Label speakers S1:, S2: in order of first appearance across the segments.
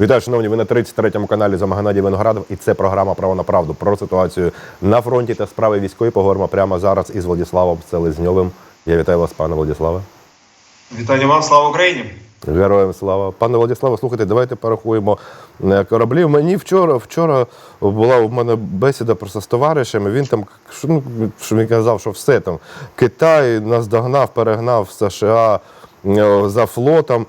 S1: Вітаю, шановні. Ви на 33-му каналі за Геннадій Виноградов. І це програма Право на правду про ситуацію на фронті та справи військової. Поговоримо прямо зараз із Владиславом Селезньовим. Я вітаю вас, пане Владиславе.
S2: Вітання вам, слава Україні!
S1: Героям слава. Пане Владиславе, слухайте, давайте порахуємо е, кораблі. Мені вчора, вчора була у мене бесіда просто з товаришем. Він там що, ну, що він казав, що все там Китай нас догнав, перегнав США е, за флотом.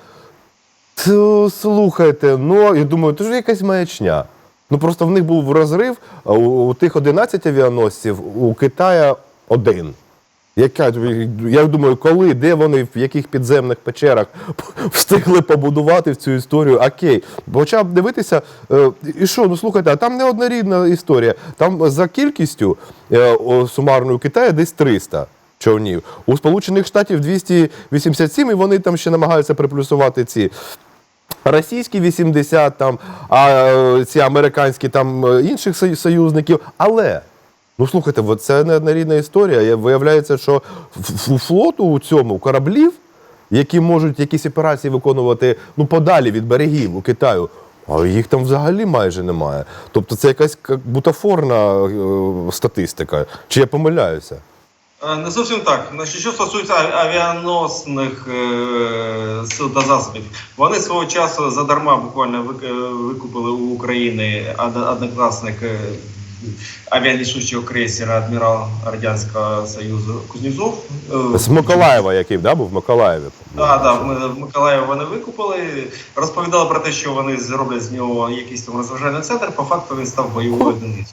S1: Слухайте, ну і думаю, то ж якась маячня. Ну просто в них був розрив, у, у тих 11 авіаносців, у Китая один. Яка, я думаю, коли, де вони, в яких підземних печерах встигли побудувати в цю історію, окей. Хоча б дивитися, е, і що, ну слухайте, а там не однорідна історія. Там за кількістю е, сумарною Китаю десь 300 човнів. У Сполучених Штатів 287, і вони там ще намагаються приплюсувати ці. Російські 80, там, а е, ці американські там е, інших союзників. Але ну слухайте, це неоднорідна історія. Виявляється, що в- флоту у цьому кораблів, які можуть якісь операції виконувати ну подалі від берегів у Китаю. А їх там взагалі майже немає. Тобто це якась бутафорна е, статистика. Чи я помиляюся?
S2: Е, Не зовсім так. Значить, що стосується авіаносних е, сил та засобів, вони свого часу задарма буквально е, викупили у України од- однокласник е, крейсера адмірал Радянського Союзу Кузнєцов.
S1: З Миколаєва, який да, був в Миколаєві.
S2: Так, ми в Миколаєві вони викупили. Розповідали про те, що вони зроблять з нього якийсь там розважальний центр. По факту він став бойовою одиницею.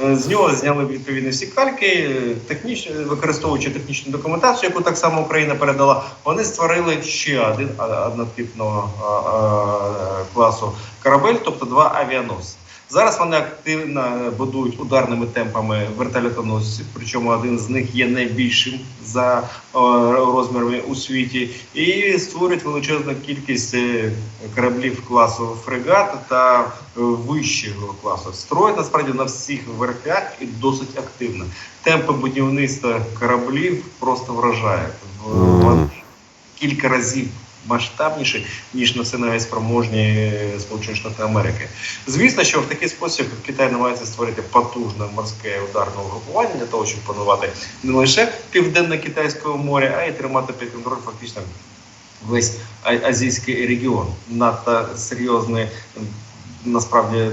S2: Е, З нього зняли відповідні всі кальки, технічно використовуючи технічну документацію, яку так само Україна передала. Вони створили ще один однотипного класу корабель, тобто два авіаносці. Зараз вони активно будують ударними темпами вертольотоносці, причому один з них є найбільшим за е, розмірами у світі, і створюють величезну кількість е, кораблів класу фрегат та е, вищого класу. Строять насправді на всіх верхах і досить активно. Темпи будівництва кораблів просто вражають. Вони кілька разів масштабніші, ніж національно спроможні Сполучені Штати Америки. Звісно, що в такий спосіб Китай намагається створити потужне морське ударне угрупування для того, щоб панувати не лише південне китайського моря, а й тримати під контроль фактично весь азійський регіон. Надто серйозне насправді е,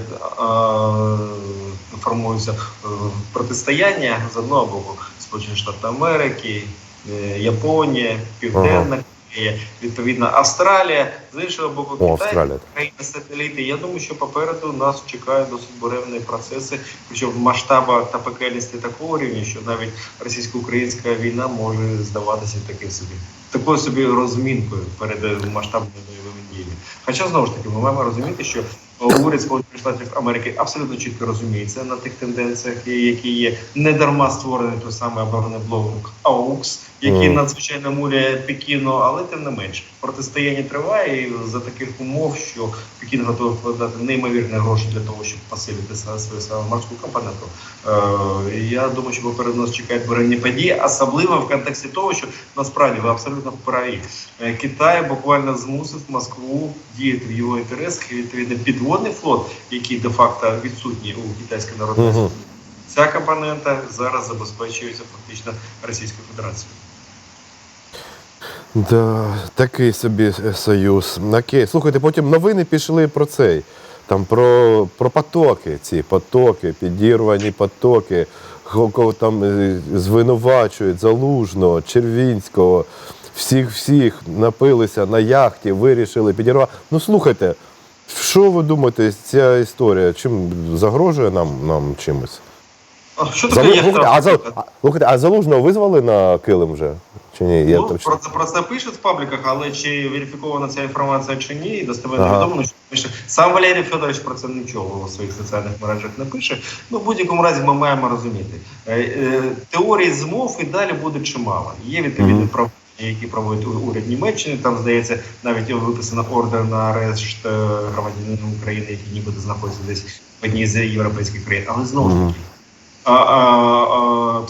S2: формується е, протистояння з одного боку Сполучені Штати Америки, е, Японія, Південна відповідно Австралія, з іншого боку,
S1: О,
S2: Китай, країни сателіти. Я думаю, що попереду нас чекають досить буремні процеси, причому в масштабах та пекельності такого рівня, що навіть російсько-українська війна може здаватися таким собі. Такою собі розмінкою перед масштабною бойовими діями. Хоча знову ж таки ми маємо розуміти, що уряд Сполучених Штатів Америки абсолютно чітко розуміється на тих тенденціях, які є. Не дарма створений той самий оборонний блок АУКС, який надзвичайно муляє Пекіну, але тим не менш протистояння триває і за таких умов, що Пекін готовий вкладати неймовірні гроші для того, щоб посилити свою саме морську компоненту. Е, я думаю, що попереду нас чекають буремні події, особливо в контексті того, що насправді ви абсолютно праві. Е, Китай буквально змусив Москву діяти в його інтересах і відповідно підводний флот, який де-факто відсутній у китайської народної
S1: Мгм.
S2: Ця компонента зараз забезпечується фактично Російською Федерацією.
S1: Да, такий собі союз. Окей. Слухайте, потім новини пішли про цей. Там про, про потоки, ці потоки, підірвані потоки, Ко- кого там е, звинувачують Залужного, Червінського, всіх всіх напилися на яхті, вирішили підірвати. Ну слухайте, що ви думаєте, ця історія? Чим загрожує нам, нам чимось?
S2: А Що таке
S1: Залу...
S2: є
S1: Слухайте, а, Зал- а, слухайте, а Залужного визвали на килим вже? Чи ні? Я
S2: Ну, про, це, про це пишуть в пабліках, але чи верифікована ця інформація чи ні, і достеменно
S1: Ага.
S2: відомо, що пише. Сам Валерій Федорович про це нічого у своїх соціальних мережах не пише. Ну, в будь-якому разі ми маємо розуміти. Е, е, теорій змов і далі буде чимало. Є відповідні
S1: Мгм.
S2: провадження, які проводить уряд Німеччини. Там, здається, навіть виписано ордер на арешт е, громадянина України, який нібито знаходиться десь в одній з європейських країн. Але знову ж таки, а,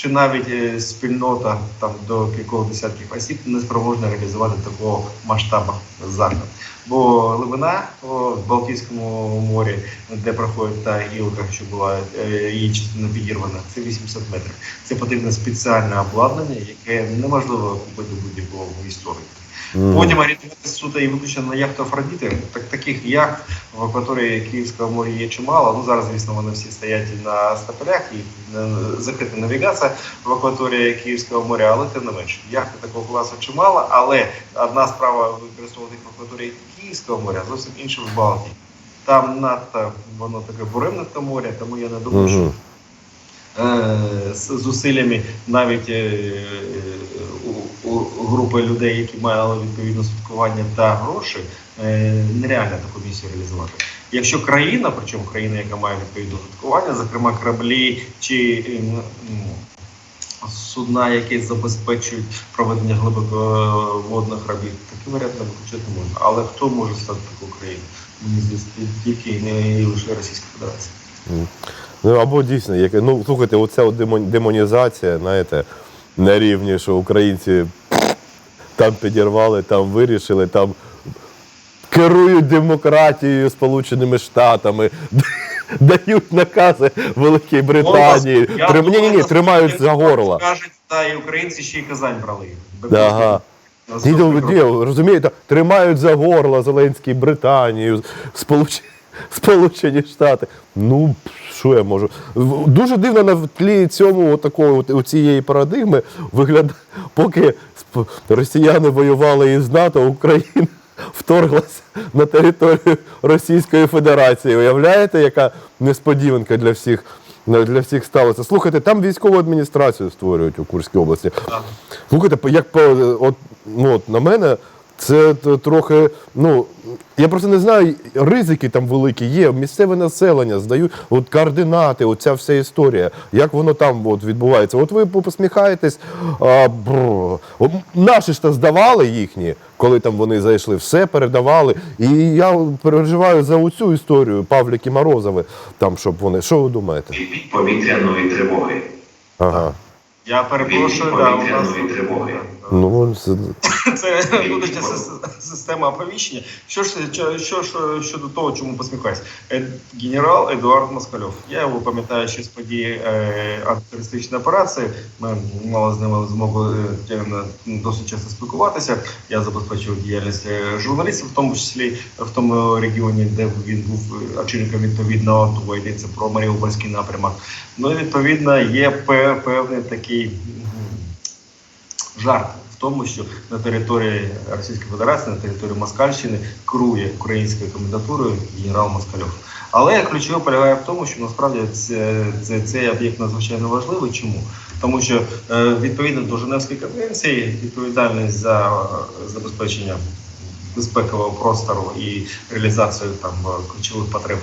S2: чи навіть е, спільнота там до кількох десятків осіб не спроможна реалізувати такого масштабу заклад. Бо глибина в Балтійському морі, де проходить та гілка, що була е, її частина підірвана, це 80 метрів. Це потрібно спеціальне обладнання, яке неможливо купити будь-якого в
S1: Мгм.
S2: Потім орієнтуватися суто і виключно на яхту Афродіти. Так таких яхт в акваторії Київського моря є чимало. Ну зараз, звісно, вони всі стоять на стапелях і е, закрита навігація в акваторії Київського моря, але тим не менше, яхти такого класу чимало. Але одна справа використовувати їх в акваторії Київського моря, зовсім інша в Балтії. Там надто воно таке буремне те море, тому я не думаю, що
S1: Мгм.
S2: е, з зусиллями навіть е, групи людей, які мали відповідне святкування та гроші, е, нереально таку місію реалізувати. Якщо країна, причому країна, яка має відповідне святкування, зокрема кораблі чи е, судна, які забезпечують проведення глибоководних робіт, такий варіант не виключити можна. Але хто може стати такою країною? Мені здається, тільки не лише Російська Федерація.
S1: Ну або дійсно, яке ну слухайте, оця демонізація, знаєте, на рівні, що українці там підірвали, там вирішили, там керують демократією Сполученими Штатами, дають накази Великій Британії. Трим... Ні, ні, ні, тримають за горло.
S2: Кажуть, та і українці ще й Казань брали.
S1: Ага. Ні, ну, ні, розумієте, тримають за горло Зеленський Британію, Сполуч... Сполучені Штати. Ну, що я можу? Дуже дивно на тлі цьому такої у цієї парадигми виглядає, поки росіяни воювали із НАТО, Україна вторглася на територію Російської Федерації. Уявляєте, яка несподіванка для всіх, для всіх сталося? Слухайте, там військову адміністрацію створюють у Курській області. Слухайте, як по от, ну, от на мене, це трохи. Ну я просто не знаю, ризики там великі є. Місцеве населення здають от координати, оця вся історія. Як воно там от, відбувається? От ви посміхаєтесь. А, бр, наші ж то здавали їхні, коли там вони зайшли, все передавали. І я переживаю за оцю історію Павліки Морозови. Там щоб вони. Що ви думаєте?
S3: Від повітряної тривоги.
S1: Ага.
S2: Я перепрошую, да, у нас
S3: тривоги.
S1: Ну, це-
S2: внутрішня сис- система оповіщення. Що ж що, що щодо того, чому посміхаюсь? Е, Генерал Едуард Москальов. Я його пам'ятаю ще з події е, антитерористичної операції. Ми мали з ними змогу е, досить часто спілкуватися. Я забезпечив діяльність журналістів, в тому числі в тому регіоні, де він був очільником відповідного того йдеться про Маріупольський напрямок. Ну відповідно є певний такий. жарт в тому, що на території Російської Федерації, на території Москальщини керує українською комендатурою генерал Москальов. Але ключове полягає в тому, що насправді це, це, цей об'єкт надзвичайно важливий. Чому? Тому що е, відповідно до Женевської конвенції відповідальність за е, забезпечення безпекового простору і реалізацію там е, ключових потреб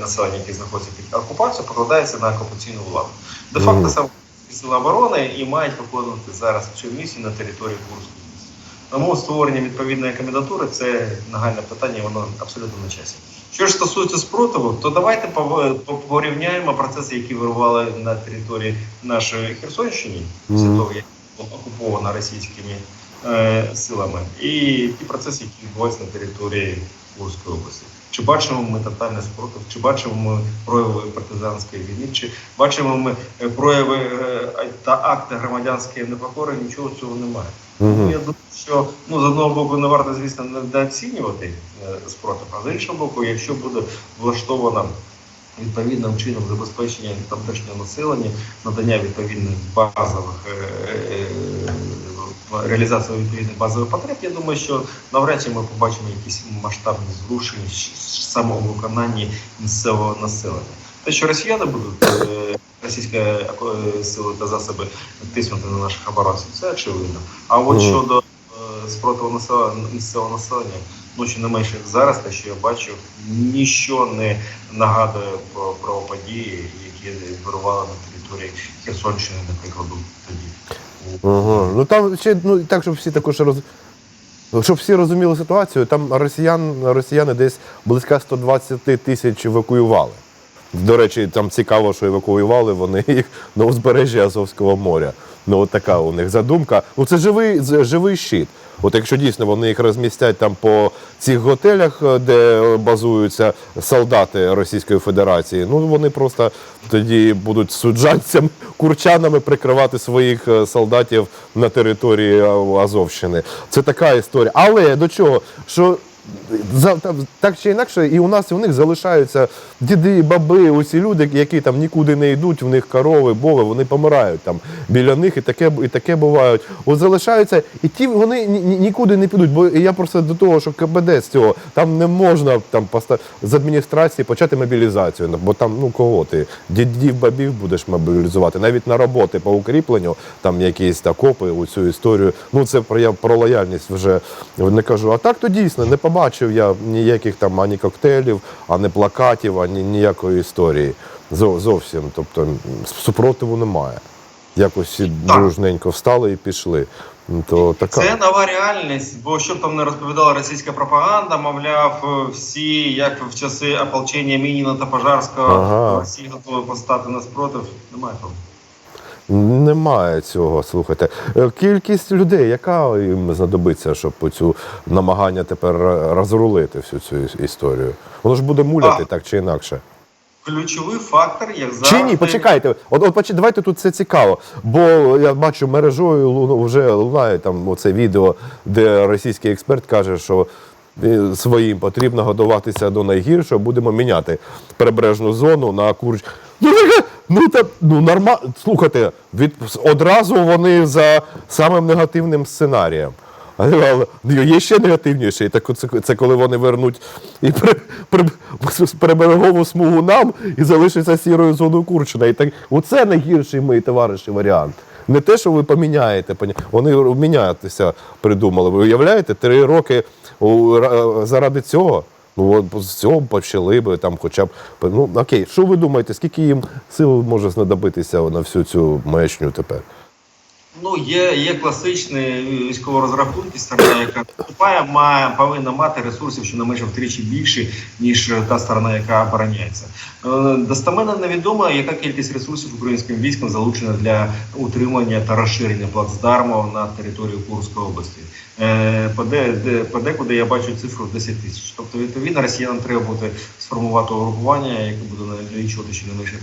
S2: населення, які знаходяться під окупацією, покладається на окупаційну владу. Де факто саме сили оборони і мають виконувати зараз цю місію на території Курської. Тому створення відповідної комендатури це нагальне питання, воно абсолютно на часі. Що ж стосується спротиву, то давайте порівняємо процеси, які вирували на території нашої Херсонщини, після того як була окупована російськими е, силами, і ті процеси, які відбуваються на території Курської області. Чи бачимо ми тотальний спротив, чи бачимо ми прояви партизанської війни, чи бачимо ми е, прояви е, та акти громадянської непокори, нічого цього немає.
S1: Мгм.
S2: Тому Я думаю, що ну з одного боку не варто, звісно, недооцінювати е, спротив, а з іншого боку, якщо буде влаштовано відповідним чином забезпечення тамтешнього населення, надання відповідних базових е, е, реалізацію відповідних базових потреб, я думаю, що навряд чи ми побачимо якісь масштабні зрушення в самому виконанні місцевого населення. Те, що росіяни будуть е, російські е, сили та засоби тиснути на наших оборонців, це очевидно. А от щодо е, спротиву населення місцевого населення, ну чи не менше зараз, те, що я бачу, ніщо не нагадує про, про події, які вирували на території Херсонщини, наприклад, тоді.
S1: Ага. Ну там ще ну так, щоб всі також роз... щоб всі розуміли ситуацію, там росіян, росіяни десь близько 120 тисяч евакуювали. До речі, там цікаво, що евакуювали вони їх на узбережжі Азовського моря. Ну, от така у них задумка. Ну, це живий, живий щит. От якщо дійсно вони їх розмістять там по цих готелях, е, де базуються солдати Російської Федерації, ну вони просто тоді будуть суджанцям, курчанами прикривати своїх е, солдатів на території е, Азовщини. Це така історія. Але до чого? Що так чи інакше, і у нас і у них залишаються діди, баби, усі люди, які там нікуди не йдуть, в них корови, бови, вони помирають там біля них, і таке, і таке бувають. От залишаються, і ті вони ні- ні- нікуди не підуть. Бо я просто до того, що КБД з цього там не можна там з адміністрації почати мобілізацію. Бо там ну кого ти дідів бабів будеш мобілізувати, навіть на роботи по укріпленню, там якісь та копи у цю історію. Ну це про я про лояльність вже не кажу. А так то дійсно не побачив я ніяких там ані коктейлів, ані плакатів, ані ніякої історії. Зовсім. Тобто супротиву немає. Якось всі
S2: Так.
S1: дружненько встали і пішли. То така.
S2: Це нова реальність, бо що б там не розповідала російська пропаганда, мовляв, е, всі, як в часи ополчення Мініна та Пожарського,
S1: Ага.
S2: всі готові постати на спротив. Немає того.
S1: Немає цього, слухайте. Е, Кількість людей, яка їм знадобиться, щоб цю намагання тепер розрулити всю цю історію? Воно ж буде муляти
S2: А.
S1: так чи інакше.
S2: Ключовий фактор, як завжди.
S1: Чи ні, почекайте. От, от поч- давайте тут це цікаво. Бо я бачу мережою луну- вже лунає там оце відео, де російський експерт каже, що е, своїм потрібно готуватися до найгіршого, будемо міняти прибережну зону на курч. Ну, ну, та, ну норма... Слухайте, від... одразу вони за самим негативним сценарієм. Але але є ще негативніше. Так це, це коли вони вернуть і при, при, приберегову смугу нам і залишиться сірою зоною Курчина. І так, оце найгірший мій товариші варіант. Не те, що ви поміняєте, вони мінятися придумали. Ви уявляєте, три роки заради цього. Ну, от з цього почали би там, хоча б. Ну окей, що ви думаєте, скільки їм сил може знадобитися на всю цю маячню тепер?
S2: Ну, є, є класичний військово розрахунки, сторона, яка вступає, має, повинна мати ресурсів щонайменше втричі більше, ніж та сторона, яка обороняється. Е, Достеменно невідомо, яка кількість ресурсів українським військом залучена для утримання та розширення плацдарму на території Курської області. Е, Подекуди я бачу цифру в 10 тисяч. Тобто, відповідно, росіянам треба буде сформувати угрупування, яке буде налічувати щонайменше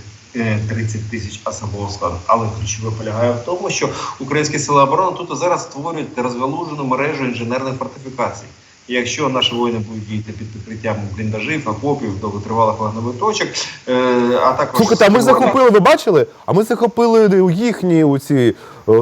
S2: 30 тисяч особового складу. Але ключове полягає в тому, що українські сили оборони тут і зараз створюють розгалужену мережу інженерних фортифікацій. І якщо наші воїни будуть діяти під прикриттям бліндажів, окопів, довготривалих вогневих точок, е, а також
S1: Слухайте, а ми захопили, ви бачили? А ми захопили їхні оці е,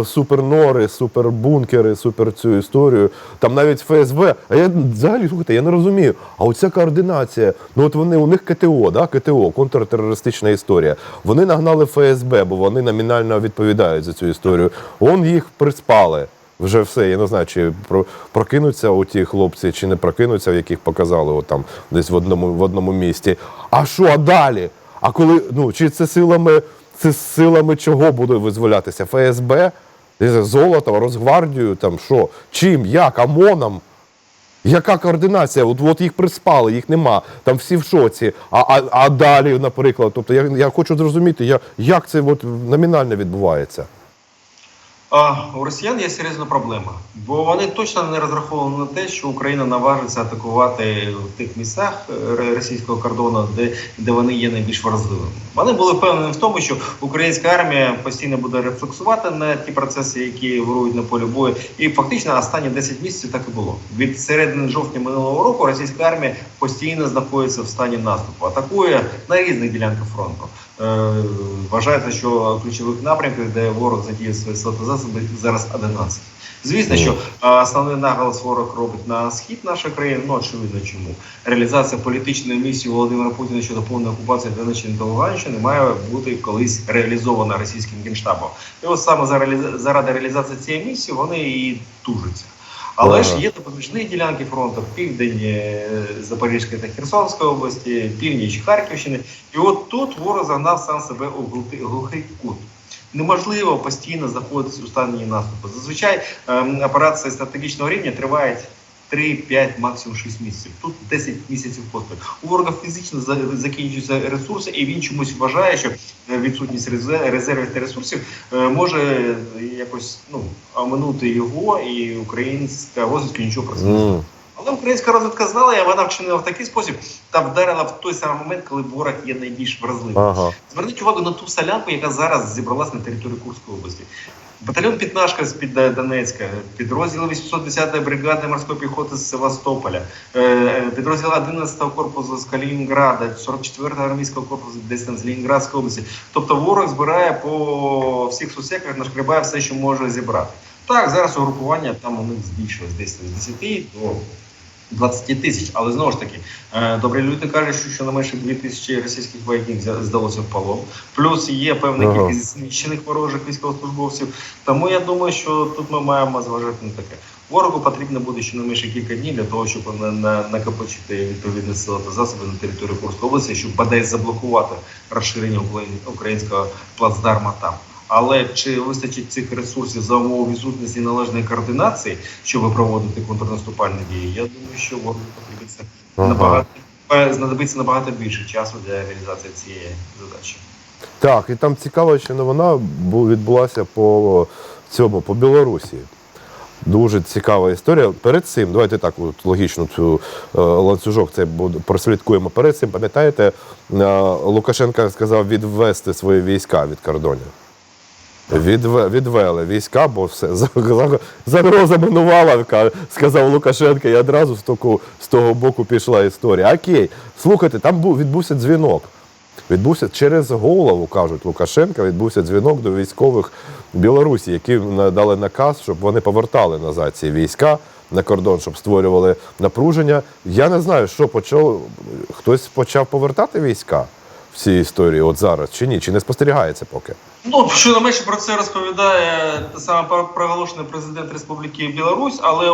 S1: супернори, супербункери, супер цю історію. Там навіть ФСБ. А я взагалі слухайте, я не розумію. А оця координація. Ну от вони у них КТО, да? КТО, контртерористична історія. Вони нагнали ФСБ, бо вони номінально відповідають за цю історію. Он їх приспали. Вже все, я не знаю, чи про- прокинуться у ті хлопці, чи не прокинуться, в яких показали от там десь в одному, в одному місті. А що далі? А коли, ну, чи це силами, це силами чого буде визволятися? ФСБ? Золото, Росгвардію, там що? Чим? Як? ОМОНом? Яка координація? От, от їх приспали, їх нема, там всі в шоці. А, а, а далі, наприклад, тобто я, я хочу зрозуміти, я, як це от номінально відбувається.
S2: У росіян є серйозна проблема, бо вони точно не розраховували на те, що Україна наважиться атакувати в тих місцях е, російського кордону, де, де вони є найбільш вразливими. Вони були впевнені в тому, що українська армія постійно буде рефлексувати на ті процеси, які вирують на полі бою. І фактично останні 10 місяців так і було. Від середини жовтня минулого року російська армія постійно знаходиться в стані наступу, атакує на різних ділянках фронту. Е, Вважається, що ключових напрямках, де ворог задіє свої сили та засоби, зараз 11. Звісно, що е, основний наголос ворог робить на схід нашої країни. Ну очевидно, чому реалізація політичної місії Володимира Путіна щодо повної окупації Донеччини та Луганщини має бути колись реалізована російським генштабом. І ось саме заради реалізації цієї місії вони і тужаться. Але ж є допоміжні ділянки фронту, південь е, Запорізької та Херсонської області, північ Харківщини. І от тут ворог загнав сам себе у глухий, кут. Неможливо постійно заходити у стані наступу. Зазвичай ем, операції стратегічного рівня тривають 3-5, максимум 6 місяців. Тут 10 місяців поспіль. У ворога фізично закінчуються ресурси, і він чомусь вважає, що е, відсутність резе- резервів та ресурсів е, може якось ну оминути його, і українська розвідка нічого про це не знає. Але українська розвідка знала, і вона вчинила в такий спосіб та вдарила в той самий момент, коли ворог є найбільш вразливим.
S1: Ага.
S2: Зверніть увагу на ту солянку, яка зараз зібралась на території Курської області. Батальйон Пітнашка з під Донецька, підрозділ 810-ї бригади морської піхоти з Севастополя, е, е, підрозділ 11-го корпусу з Калінінграда, 44-го армійського корпусу десь там з Ленінградської області. Тобто ворог збирає по всіх сусеках, нашкрибає все, що може зібрати. Так, зараз угрупування там у них збільшилось десь з 10 до 20 тисяч, але знову ж таки, е, добрі люди кажуть, що щонайменше 2 тисячі російських вояків здалося в полон. Плюс є певна
S1: Ага.
S2: кількість знищених ворожих військовослужбовців. Тому я думаю, що тут ми маємо зважати на таке. Ворогу потрібно буде щонайменше кілька днів для того, щоб на, на, накопичити відповідні сили та засоби на території Курської області, щоб бодай заблокувати розширення украї- українського плацдарма там. Але чи вистачить цих ресурсів за умови відсутності належної координації, щоб проводити контрнаступальні дії? Я думаю, що ворогу потрібиться
S1: Ага.
S2: набагато е, знадобиться набагато більше часу для реалізації цієї задачі.
S1: Так, і там цікава ще новина бу- відбулася по цьому, по Білорусі. Дуже цікава історія. Перед цим, давайте так от, логічно цю е, ланцюжок це прослідкуємо. Перед цим, пам'ятаєте, е, Лукашенко сказав відвести свої війська від кордонів. Відве, відвели війська, бо все за- за- загроза минувала, сказав Лукашенко, і одразу з того, з того боку пішла історія. Окей, слухайте, там був відбувся дзвінок. Відбувся через голову, кажуть Лукашенка, відбувся дзвінок до військових Білорусі, які дали наказ, щоб вони повертали назад ці війська на кордон, щоб створювали напруження. Я не знаю, що почав хтось почав повертати війська в цій історії, от зараз чи ні, чи не спостерігається поки.
S2: Ну, щонайменше про це розповідає те саме проголошений президент Республіки Білорусь, але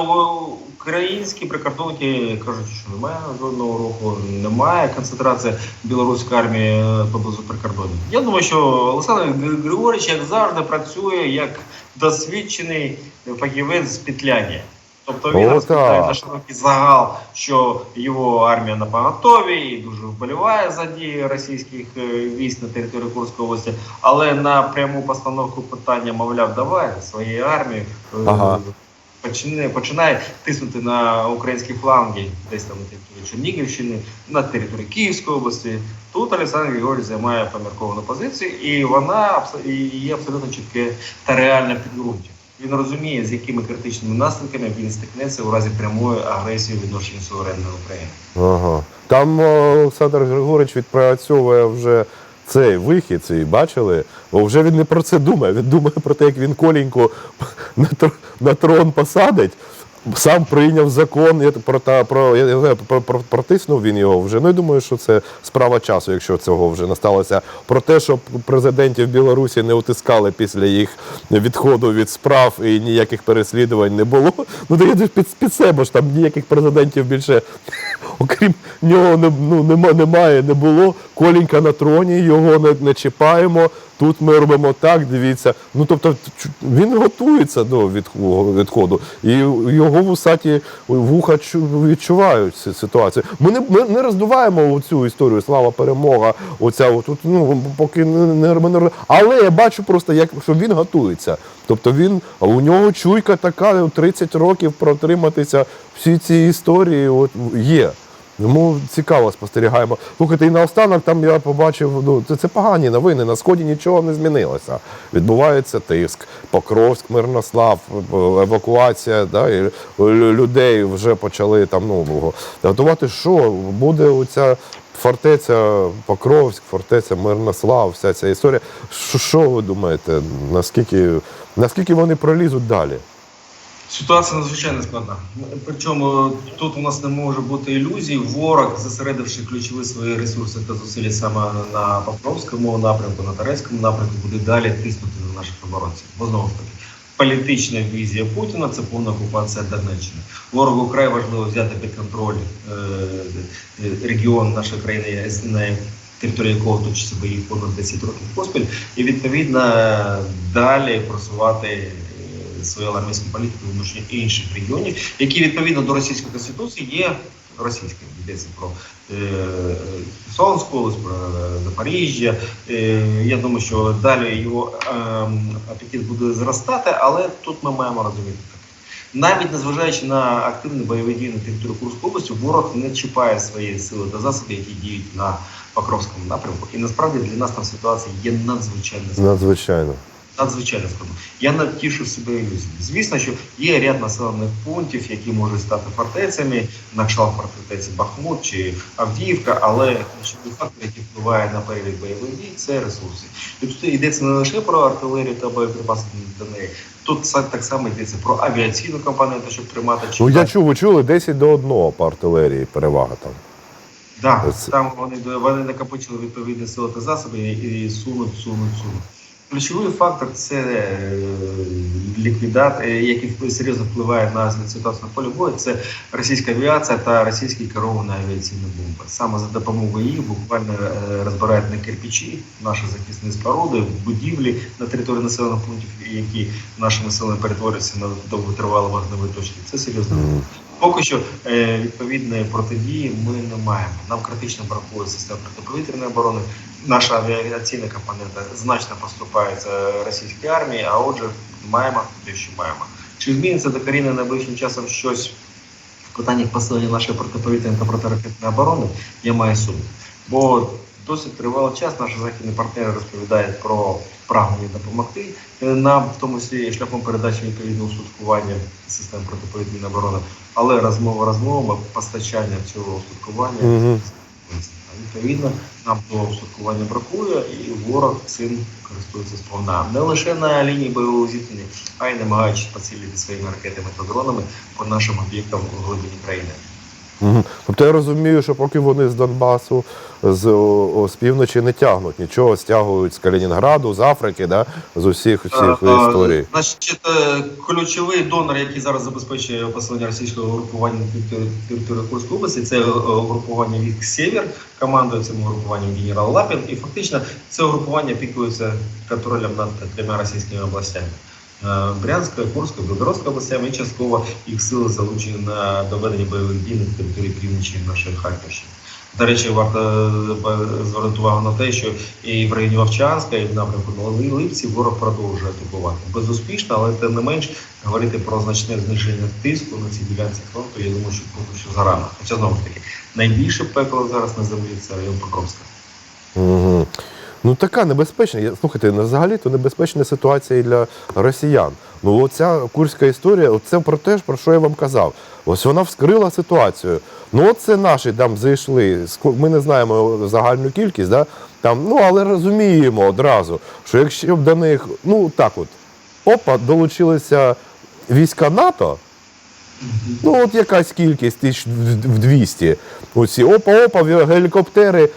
S2: українські прикордонники кажуть, що немає жодного руху, немає концентрації білоруської армії е, поблизу прикордонів. Я думаю, що Олександр Гри- Григорьович, як завжди, працює як досвідчений фахівець з петляння. Тобто він розповідає на широкий загал, що його армія на поготові і дуже вболіває за дії російських е, військ на території Курської області, але на пряму постановку питання, мовляв, давай своєї армії е,
S1: Ага.
S2: починає, починає тиснути на українські фланги, десь там на території Чернігівщини, на території Київської області. Тут Олександр Григорій займає помірковану позицію, і вона є абсолютно чітке та реальне підґрунтя. Він розуміє, з якими критичними наслідками він стикнеться у разі прямої агресії відношення суверенної України.
S1: Ага. Там Олександр Григорович відпрацьовує вже цей вихід, цей бачили, бо вже він не про це думає. Він думає про те, як він колінько на трон посадить. Сам прийняв закон про та про я не знаю, про, про протиснув він його вже. Ну я думаю, що це справа часу, якщо цього вже не сталося. Про те, щоб президентів Білорусі не утискали після їх відходу від справ і ніяких переслідувань не було. Ну то ж під, під себе ж там ніяких президентів більше, окрім нього, не, ну, нема, немає, не було. Колінька на троні, його не, не чіпаємо. Тут ми робимо так, дивіться. Ну тобто він готується до відходу, і його вусаті вуха чу- відчувають цю ситуацію. Ми не, ми не роздуваємо цю історію. Слава перемога. Оця тут, ну поки не, не але я бачу просто, як що він готується. Тобто він у нього чуйка така 30 років протриматися всі ці історії. От є. Тому цікаво спостерігаємо. Слухайте, і наостанок там я побачив, ну це, це погані новини. На сході нічого не змінилося. Відбувається тиск, Покровськ, Мирнослав, е, евакуація, да, і людей вже почали там ну готувати. Що буде оця фортеця Покровськ, фортеця Мирнослав, вся ця історія. Що, ви думаєте? Наскільки, наскільки вони пролізуть далі?
S2: Ситуація надзвичайно складна. Причому тут у нас не може бути ілюзій. Ворог, зосередивши ключові свої ресурси та зусилля саме на Покровському напрямку, на Тарецькому напрямку, буде далі тиснути на наших оборонців. Бо знову ж таки, політична візія Путіна це повна окупація Донеччини. Ворогу вкрай важливо взяти під контроль е, е, регіон нашої країни, на території якого точаться бої понад 10 років поспіль, і відповідно далі просувати. Е, свою армійську політику відношення інших регіонів, які відповідно до російської конституції є російськими. Йдеться про е, Херсонську область, про е, Запоріжжя. Е, я думаю, що далі його ем, апетит буде зростати, але тут ми маємо розуміти. Навіть незважаючи на активні бойові дії на території Курської області, ворог не чіпає свої сили та засоби, які діють на Покровському напрямку. І насправді для нас там ситуація є надзвичайно
S1: Надзвичайно.
S2: Надзвичайно складно. Я натішу себе ілюзіями. Звісно, що є ряд населених пунктів, які можуть стати фортецями, на кшталт фортеці Бахмут чи Авдіївка, але ключовий фактор, який впливає на перелік бойових дій, це ресурси. І тут йдеться не лише про артилерію та боєприпаси до неї. Тут так само йдеться про авіаційну компоненту, щоб тримати чи
S1: Ну я чув, ви чули 10 до 1 по артилерії перевага там.
S2: Да, там вони, вони накопичили відповідні сили та засоби і, і сунуть, сунуть, сунуть. Ключовий фактор це е, ліквідат, е, який серйозно впливає на ситуацію на полі бою. Це російська авіація та російські керовані авіаційні бомби. Саме за допомогою їх буквально е, розбирають на кирпичі наші захисні споруди, будівлі на території населених пунктів, які нашими силами перетворюються на довготривалі вогневі точки. Це серйозно. Поки що е, відповідної протидії ми не маємо. Нам критично бракує систем протиповітряної оборони. Наша авіаційна компонента значно поступається російській армії, а отже, маємо те, що маємо. Чи зміниться докорінно найближчим часом щось в питаннях посилення нашої протиповітряної та протиракетної оборони? Я маю сумнів. Бо досить тривалий час наші західні партнери розповідають про прагнення допомогти е, нам, в тому числі шляхом передачі відповідного устаткування систем протиповітряної оборони. Але розмова розмовами, постачання цього устаткування а відповідно нам того устаткування бракує, і ворог цим користується сповна. Не лише на лінії бойового зіткнення, а й намагаючись поцілити своїми ракетами та дронами по нашим об'єктам у глибині країни.
S1: Тобто я розумію, що поки вони з Донбасу, з, о, о, з півночі не тягнуть нічого, стягують з Калінінграду, з Африки, да? з усіх усіх
S2: Е, е,
S1: історій.
S2: Значить, е, ключовий донор, який зараз забезпечує посилення російського групування території Курської області, це угрупування військ Сєвєр, командує цим угрупуванням генерал Лапін. І фактично це угрупування пікується контролем над трьома російськими областями. Е, Брянська, Курська, Білгородська областями і частково їх сили залучені на доведення бойових дій на території півночі нашої Харківщини. До речі, варто е, звернути увагу на те, що і в районі Вовчанська, і в напрямку Нової Липці ворог продовжує атакувати. Безуспішно, але тим не менш говорити про значне зниження тиску на цій ділянці фронту, я думаю, що поки що зарано. Хоча знову ж таки, найбільше пекло зараз на землі це район Покровська.
S1: Ну така небезпечна. Слухайте, взагалі то небезпечна ситуація і для росіян. Ну, оця курська історія, це про те, про що я вам казав. Ось вона вскрила ситуацію. Ну, от це наші там зайшли. Ми не знаємо загальну кількість, да? там, ну але розуміємо одразу, що якщо б до них, ну так от, опа, долучилися війська НАТО. Ну, от якась кількість тисяч в- в 200. Оці опа-опа, гелікоптери,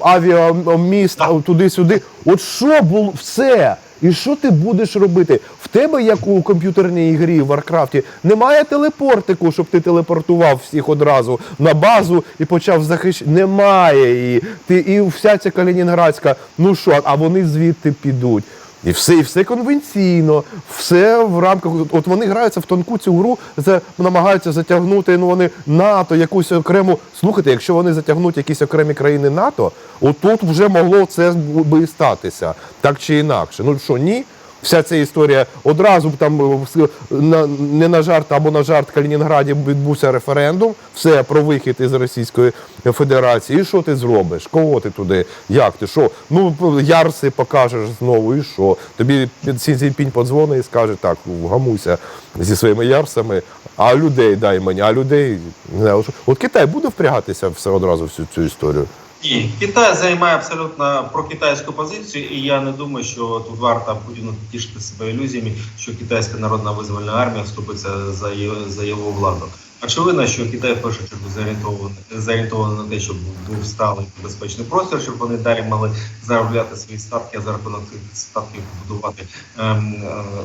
S1: авіаміст, туди-сюди. От що було все? І що ти будеш робити? В тебе, як у комп'ютерній грі в Варкрафті, немає телепортику, щоб ти телепортував всіх одразу на базу і почав захищати. Немає її. Ти і вся ця Калінінградська, ну що, а вони звідти підуть. І все, і все конвенційно, все в рамках. От вони граються в тонку цю гру, за, намагаються затягнути ну, вони НАТО, якусь окрему. Слухайте, якщо вони затягнуть якісь окремі країни НАТО, отут вже могло це би і статися, так чи інакше. Ну що, ні? Вся ця історія одразу там е, не на жарт або на жарт Калінінграді відбувся референдум, все про вихід із Російської Федерації. І що ти зробиш? Кого ти туди? Як ти? Що? Ну ярси покажеш знову, і що? Тобі Сі Цзіньпінь подзвонить і скаже, так, гамуйся зі своїми ярсами, а людей дай мені, а людей не знаю. От Китай буде впрягатися все одразу в цю, цю історію.
S2: Ні, Китай займає абсолютно прокитайську позицію, і я не думаю, що тут варто Путіну тішити себе ілюзіями, що китайська народна визвольна армія вступиться за його, за його владу. Очевидно, що Китай в першу чергу зорієнтований зорієнтований на те, щоб був сталий безпечний простір, щоб вони далі могли заробляти свої статки, а за рахунок цих статків побудувати ем,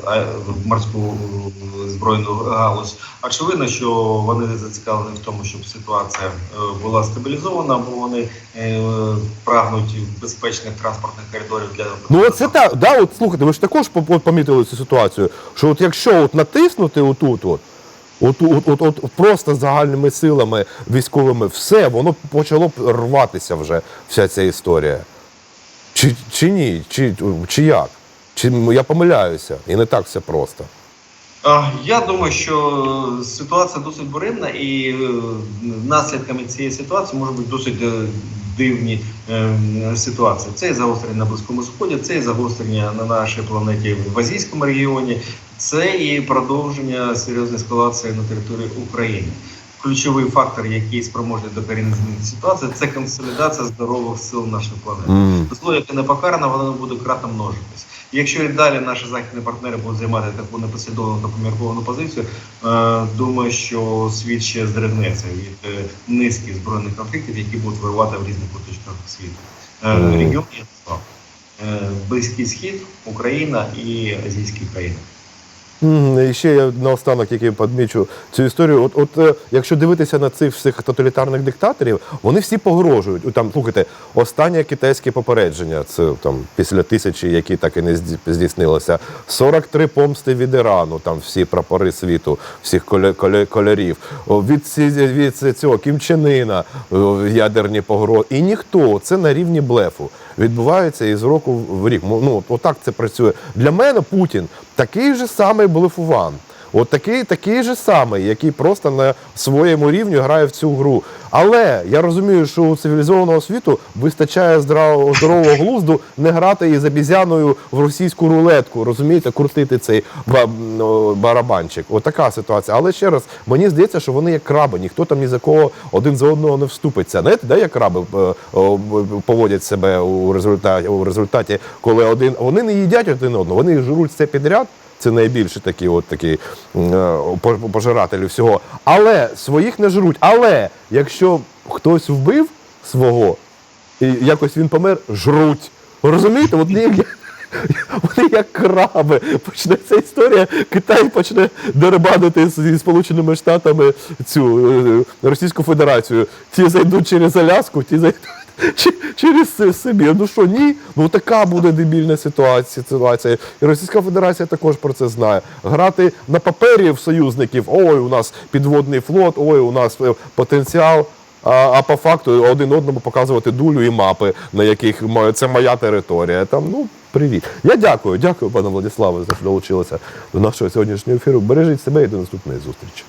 S2: е, е, морську е, збройну галузь. Очевидно, що вони зацікавлені в тому, щоб ситуація е, була стабілізована, бо вони е, прагнуть безпечних транспортних коридорів для
S1: Ну, це так, да, от слухайте, ви ж також по- по- помітили цю ситуацію, що от якщо от натиснути отут, от, от, от, от, от просто загальними силами військовими, все, воно почало рватися вже, вся ця історія. Чи, чи ні? Чи, чи як? Чи я помиляюся? І не так все просто.
S2: Я думаю, що ситуація досить буремна, і е, наслідками цієї ситуації можуть бути досить е, дивні е, ситуації. Це і загострення на Близькому Сході, це і загострення на нашій планеті в Азійському регіоні, це і продовження серйозної ескалації на території України. Ключовий фактор, який спроможний докорінно змінити ситуацію, це консолідація здорових сил нашої планети.
S1: М.
S2: Зло, яке не покарано, воно буде кратно множитись. І Якщо і далі наші західні партнери будуть займати таку непослідовну та помірковану позицію, е, думаю, що світ ще здригнеться від е, низки збройних конфліктів, які будуть вирувати в різних куточках світу. Е,
S1: Мгм.
S2: Регіон назвав. Е, Близький схід, Україна і азійські країни.
S1: І ще я наостанок, який подмічу цю історію. От, от е, якщо дивитися на цих всіх тоталітарних диктаторів, вони всі погрожують. Там слухайте, останнє китайське попередження, це там після тисячі, які так і не здійснилося. 43 помсти від Ірану, там всі прапори світу, всіх кольорів. Від, від цього Кім Чен Іна, ядерні погрози. І ніхто це на рівні блефу відбувається із року в рік. Ну, отак це працює. Для мене Путін такий же самий блефуван. От такий, такий же самий, який просто на своєму рівні грає в цю гру. Але я розумію, що у цивілізованого світу вистачає здравого здорового глузду не грати із обізяною в російську рулетку, розумієте, крутити цей ну, барабанчик. От ситуація. Але ще раз, мені здається, що вони як краби, ніхто там ні за кого один за одного не вступиться. Знаєте, де як краби е, поводять себе у результаті, у результаті, коли один вони не їдять один одного, вони жруть все підряд. Це найбільше такі, от такі е, пожирателі всього. Але своїх не жруть. Але якщо хтось вбив свого і якось він помер, жруть. Розумієте? От як, вони як краби. Почнеться історія, Китай почне деребанити зі Сполученими Штатами цю е, Російську Федерацію. Ті зайдуть через Аляску, ті зайдуть. Через Си- Сибір. Ну що, ні? Ну така буде дебільна ситуація. ситуація. І Російська Федерація також про це знає. Грати на папері в союзників, ой, у нас підводний флот, ой, у нас е, потенціал. А, а по факту один одному показувати дулю і мапи, на яких це моя територія. Там, ну, привіт. Я дякую, дякую, пане Владиславе, за що долучилися до нашого сьогоднішнього ефіру. Бережіть себе і до наступної зустрічі.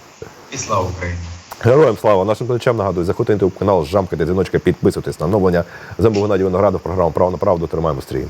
S2: І слава Україні!
S1: Героям слава! Нашим глядачам нагадую, заходьте на ютуб канал, жамкайте дзвіночка, підписуйтесь на оновлення. Замов Геннадій Виноградов, програма Право на правду. Тримаємо стрій.